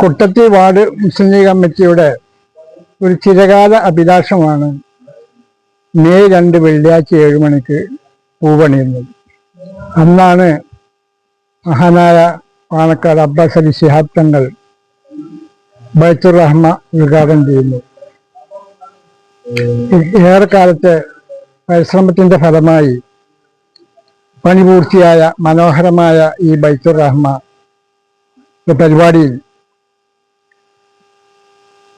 കുട്ടത്തി ward Muslim league കമ്മിറ്റിയുടെ ഒരു ചിരകാല അഭിലാഷമാണ് May രണ്ട് വെള്ളിയാഴ്ച ഏഴ് മണിക്ക് പൂവണിയുന്നത്. അന്നാണ് മഹാനായ പാണക്കാട് അബ്ബാസ് അലി ശിഹാബ് തങ്ങൾ ബൈത്തുർ റഹ്മ ഉദ്ഘാടനം ചെയ്യുന്നു. ഏറെക്കാലത്തെ പരിശ്രമത്തിന്റെ ഫലമായി പണി പൂർത്തിയായ മനോഹരമായ ഈ ബൈത്തുർ റഹ്മ പരിപാടിയിൽ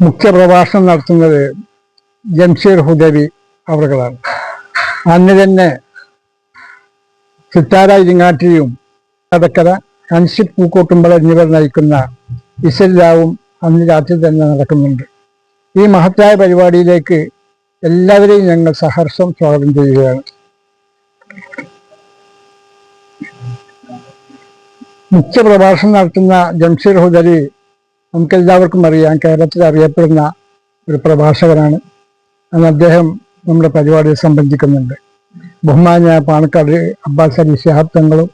മുഖ്യ പ്രഭാഷണം നടത്തുന്നത് ജംഷീർ ഹുദവി അവർകളാണ്. അന്ന് തന്നെ സിത്താര ഇരിങ്ങാട്ടിയും കടക്കര അൻഷിത് പൂക്കോട്ടുമ്പള എന്നിവർ നയിക്കുന്ന ഇസല്ലാവും അന്ന് രാത്രി തന്നെ നടക്കുന്നുണ്ട്. ഈ മഹത്തായ പരിപാടിയിലേക്ക് എല്ലാവരെയും ഞങ്ങൾ സഹർഷം സ്വാഗതം ചെയ്യുകയാണ്. മുഖ്യ പ്രഭാഷണം നടത്തുന്ന ജംഷീർ ഹുദരി നമുക്കെല്ലാവർക്കും അറിയാം കേരളത്തിൽ അറിയപ്പെടുന്ന ഒരു പ്രഭാഷകനാണ്. അന്ന് അദ്ദേഹം നമ്മുടെ പരിപാടിയിൽ സംബന്ധിക്കുന്നുണ്ട്. ബഹുമാനായ പാണക്കാട് അബ്ബാസ് അലി ശിഹാബ് തങ്ങളും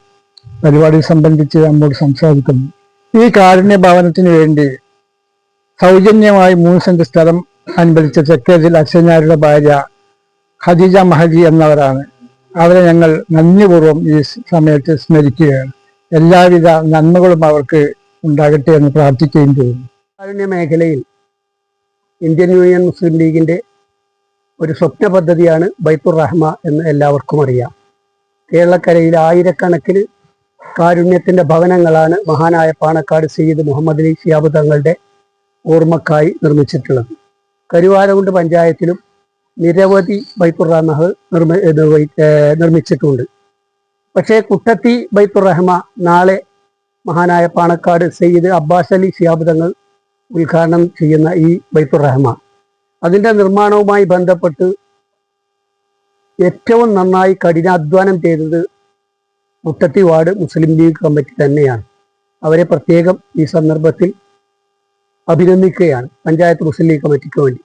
പരിപാടി സംബന്ധിച്ച് നമ്മോട് സംസാരിക്കുന്നു. ഈ കാരുണ്യ ഭവനത്തിന് വേണ്ടി സൗജന്യമായി മൂന്ന് സെന്റ് സ്ഥലം അനുവദിച്ച തെക്കേതിൽ അച്ഛനാരുടെ ഭാര്യ ഖദീജ മഹജി എന്നവരാണ്. അവരെ ഞങ്ങൾ നന്ദിപൂർവം ഈ സമയത്ത് സ്മരിക്കുകയാണ്. എല്ലാവിധ നന്മകളും അവർക്ക് ഉണ്ടാകട്ടെ എന്ന് പ്രാർത്ഥിക്കുകയും ചെയ്യുന്നു കാരുണ്യ മേഖലയിൽ ഇന്ത്യൻ യൂണിയൻ മുസ്ലിം ലീഗിന്റെ ഒരു സ്വപ്ന പദ്ധതിയാണ് ബൈത്തുർ റഹ്മ എന്ന് എല്ലാവർക്കും അറിയാം. കേരളക്കരയിൽ ആയിരക്കണക്കിന് കാരുണ്യത്തിന്റെ ഭവനങ്ങളാണ് മഹാനായ പാണക്കാട് സയ്യിദ് മുഹമ്മദ് അലി ഷിയാബ് തങ്ങളുടെ ഓർമ്മക്കായി നിർമ്മിച്ചിട്ടുള്ളത്. കരുവാരകുണ്ട് പഞ്ചായത്തിലും നിരവധി ബൈത്തുർ റഹ്മ നിർമ്മി നിർമ്മിച്ചിട്ടുണ്ട്. പക്ഷേ കുട്ടത്തി ബൈത്തുർ റഹ്മ നാളെ മഹാനായ പാണക്കാട് സയ്യിദ് അബ്ബാസ് അലി ഷിയാബ് തങ്ങൾ ഉദ്ഘാടനം ചെയ്യുന്ന ഈ ബൈത്തുർ റഹ്മാൻ. അതിന്റെ നിർമ്മാണവുമായി ബന്ധപ്പെട്ട് ഏറ്റവും നന്നായി കഠിനാധ്വാനം ചെയ്തത് മുട്ടത്തി വാർഡ് മുസ്ലിം ലീഗ് കമ്മിറ്റി തന്നെയാണ്. അവരെ പ്രത്യേകം ഈ സന്ദർഭത്തിൽ അഭിനന്ദിക്കുകയാണ് പഞ്ചായത്ത് മുസ്ലിം ലീഗ് കമ്മിറ്റിക്ക് വേണ്ടി.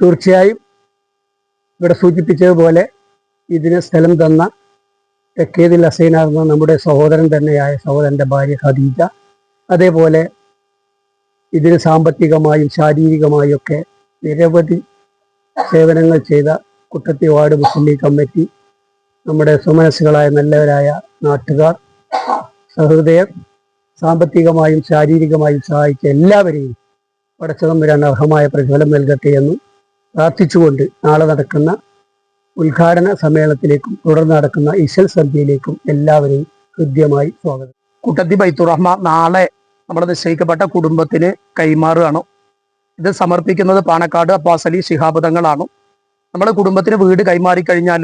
തീർച്ചയായും ഇവിടെ സൂചിപ്പിച്ചതുപോലെ ഇതിന് സ്ഥലം തന്ന തെക്കേതിൽ അസൈനാകുന്ന നമ്മുടെ സഹോദരൻ തന്നെയായ സഹോദരന്റെ ഭാര്യ ഖദീജ. അതേപോലെ ഇതിന് സാമ്പത്തികമായും ശാരീരികമായും ഒക്കെ നിരവധി സേവനങ്ങൾ ചെയ്ത കുട്ടത്തി വാർഡ് മുസ്ലിം ലീഗ് കമ്മിറ്റി നമ്മുടെ സുമനസ്സുകളായ നല്ലവരായ നാട്ടുകാർ സഹൃദയർ സാമ്പത്തികമായും ശാരീരികമായും സഹായിച്ച എല്ലാവരെയും പടച്ചതമ്പുരാൻ അർഹമായ പ്രതിഫലം നൽകട്ടെ എന്നും പ്രാർത്ഥിച്ചുകൊണ്ട് നാളെ നടക്കുന്ന ഉദ്ഘാടന സമ്മേളനത്തിലേക്കും തുടർന്ന് നടക്കുന്ന ഇശൽ സന്ധ്യയിലേക്കും എല്ലാവരെയും ഹൃദ്യമായി സ്വാഗതം. കുട്ടത്തി ബൈത്തുറഹ്മ നാളെ നമ്മുടെ നിശ്ചയിക്കപ്പെട്ട കുടുംബത്തിന് കൈമാറുകയാണ്. ഇത് സമർപ്പിക്കുന്നത് പാണക്കാട് അപ്പാസലി അലി ശിഹാബ് തങ്ങളാണ്. നമ്മുടെ കുടുംബത്തിന് വീട് കൈമാറി കഴിഞ്ഞാൽ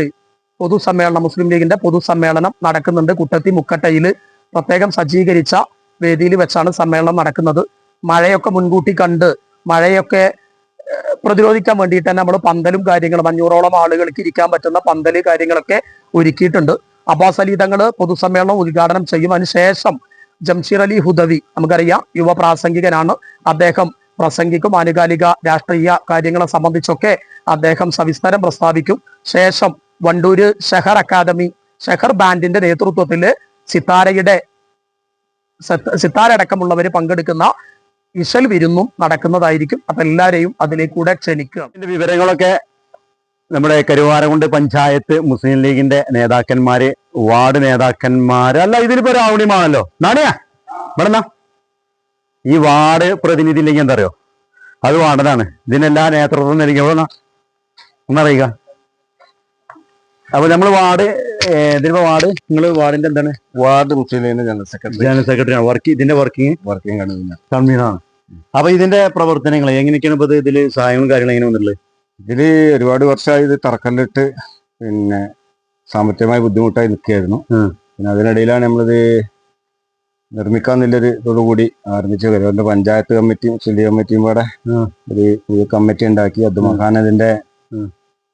പൊതുസമ്മേളനം മുസ്ലിം ലീഗിന്റെ പൊതുസമ്മേളനം നടക്കുന്നുണ്ട്. കുട്ടത്തി മുക്കട്ടയിൽ പ്രത്യേകം സജ്ജീകരിച്ച വേദിയിൽ വെച്ചാണ് സമ്മേളനം നടക്കുന്നത്. മഴയൊക്കെ മുൻകൂട്ടി കണ്ട് മഴയൊക്കെ പ്രതിരോധിക്കാൻ വേണ്ടിയിട്ട് തന്നെ നമ്മൾ പന്തലും കാര്യങ്ങളും അഞ്ഞൂറോളം ആളുകൾക്ക് ഇരിക്കാൻ പറ്റുന്ന പന്തൽ കാര്യങ്ങളൊക്കെ ഒരുക്കിയിട്ടുണ്ട്. അബ്ബാസ് അലി തങ്ങൾ പൊതുസമ്മേളനം ഉദ്ഘാടനം ചെയ്യും. അതിനുശേഷം ജംഷീർ അലി ഹുദവി നമുക്കറിയാം യുവ പ്രാസംഗികനാണ്. അദ്ദേഹം പ്രസംഗിക്കും ആനുകാലിക രാഷ്ട്രീയ കാര്യങ്ങളെ സംബന്ധിച്ചൊക്കെ അദ്ദേഹം സവിസ്തരം പ്രസ്താവിക്കും. ശേഷം വണ്ടൂര് ഷെഹർ അക്കാദമി ഷെഹർ ബാൻഡിന്റെ നേതൃത്വത്തിൽ സിത്താരയുടെ സിത്താരടക്കമുള്ളവര് പങ്കെടുക്കുന്ന ഇശൽ വിരുന്നും നടക്കുന്നതായിരിക്കും. അപ്പൊ എല്ലാരെയും അതിലേക്കൂടെ ക്ഷണിക്കുക. ഇതിന്റെ വിവരങ്ങളൊക്കെ നമ്മുടെ കരുവാരകുണ്ട് പഞ്ചായത്ത് മുസ്ലിം ലീഗിന്റെ നേതാക്കന്മാര് വാർഡ് നേതാക്കന്മാര്. അല്ല ഇതിലിപ്പോ ഒരു നാണിയാ ഇവിടെന്നാ ഈ വാർഡ് പ്രതിനിധി ഇല്ലെങ്കിൽ എന്താ അറിയോ അത് വാണ്ടതാണ് ഇതിനെല്ലാ നേതൃത്വം നൽകി. ഒന്നറിയുക അപ്പൊ നമ്മൾ വാർഡ് ഇതിന്റെ വാർഡ് നിങ്ങൾ വാർഡിന്റെ എന്താണ്? വാർഡ് മുസ്ലിം ലീഗിന്റെ ജനറൽ സെക്രട്ടറി. ജനറൽ സെക്രട്ടറി ആണ്. വർക്ക് ഇതിന്റെ വർക്കിംഗ് വർക്കിംഗ് കൺവീനർ. കൺവീനറാണ്. അപ്പൊ ഇതിന്റെ പ്രവർത്തനങ്ങൾ എങ്ങനെയൊക്കെയാണ് ഇപ്പൊ ഇത് ഇതിൽ സഹായങ്ങളും കാര്യങ്ങളും എങ്ങനെ വന്നിട്ടുള്ളത് ഇതിൽ ഒരുപാട് വർഷമായി ഇത് തറക്കല്ലിട്ട് പിന്നെ സാമ്പത്തികമായി ബുദ്ധിമുട്ടായി നിൽക്കുകയായിരുന്നു പിന്നെ അതിനിടയിലാണ് നമ്മളിത് നിർമ്മിക്കാന്നുള്ളൊരു ഇതോടുകൂടി ആരംഭിച്ചത് അതുകൊണ്ട് പഞ്ചായത്ത് കമ്മിറ്റിയും മുസ്ലിം ലീഗ് കമ്മിറ്റിയും കൂടെ. ഒരു പുതിയ കമ്മിറ്റി ഉണ്ടാക്കി അത് മഹാൻ അതിന്റെ.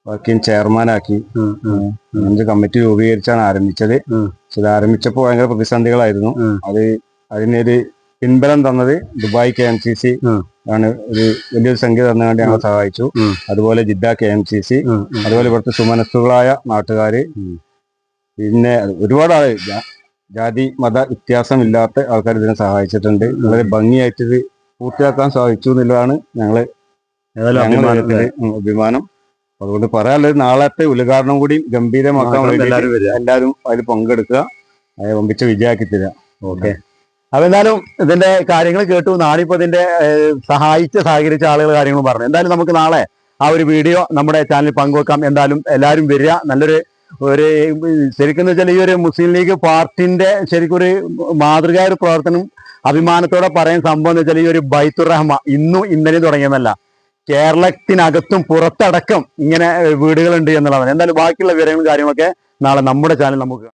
വർക്കിംഗ് ചെയർമാനാക്കി. അഞ്ച് കമ്മിറ്റി രൂപീകരിച്ചാണ് ആരംഭിച്ചത്. പക്ഷെ ഇത് ആരംഭിച്ചപ്പോൾ ഭയങ്കര പ്രതിസന്ധികളായിരുന്നു. അത് അതിനൊരു പിൻബലം തന്നത് Dubai K M C C ആണ്. ഒരു വലിയൊരു സംഖ്യ തന്നുകൊണ്ട് ഞങ്ങളെ സഹായിച്ചു. അതുപോലെ Jeddah K M C C. അതുപോലെ ഇവിടുത്തെ സുമനസ്സുകളായ നാട്ടുകാര്. പിന്നെ ഒരുപാട് ആൾ ജാതി മത വ്യത്യാസമില്ലാത്ത ആൾക്കാർ ഇതിനെ സഹായിച്ചിട്ടുണ്ട്. വളരെ ഭംഗിയായിട്ട് ഇത് പൂർത്തിയാക്കാൻ സാധിച്ചു എന്നുള്ളതാണ് ഞങ്ങൾ അഭിമാനം അതുകൊണ്ട് പറയാനുള്ളത് നാളത്തെ ഉദ്ഘാടനം കൂടി ഗംഭീരമാക്കാൻ എല്ലാവരും അതിൽ പങ്കെടുക്കുക. അതിനെ വമ്പിച്ച വിജയാക്കി തരാം ഓക്കെ. അപ്പൊ എന്തായാലും ഇതിന്റെ കാര്യങ്ങൾ കേട്ടു. നാളിപ്പോ ഇതിന്റെ സഹായിച്ച് സഹകരിച്ച ആളുകൾ കാര്യങ്ങൾ പറഞ്ഞു. എന്തായാലും നമുക്ക് നാളെ ആ ഒരു വീഡിയോ നമ്മുടെ ചാനലിൽ പങ്കുവെക്കാം. എന്തായാലും എല്ലാവരും വരിക. നല്ലൊരു ഒരു ശരിക്കും വെച്ചാൽ ഈ ഒരു മുസ്ലിം ലീഗ് പാർട്ടിന്റെ ശരിക്കും ഒരു മാതൃകായ ഒരു പ്രവർത്തനം അഭിമാനത്തോടെ പറയാൻ സംഭവം എന്ന് വെച്ചാൽ ഈ ഒരു ബൈത്തുർ റഹ്മ ഇന്നും ഇന്നലെ തുടങ്ങിയതല്ല കേരളത്തിനകത്തും പുറത്തടക്കം ഇങ്ങനെ വീടുകളുണ്ട് എന്നുള്ളതാണ്. എന്തായാലും ബാക്കിയുള്ള വിവരങ്ങളും കാര്യങ്ങളൊക്കെ നാളെ നമ്മുടെ ചാനൽ നമുക്ക്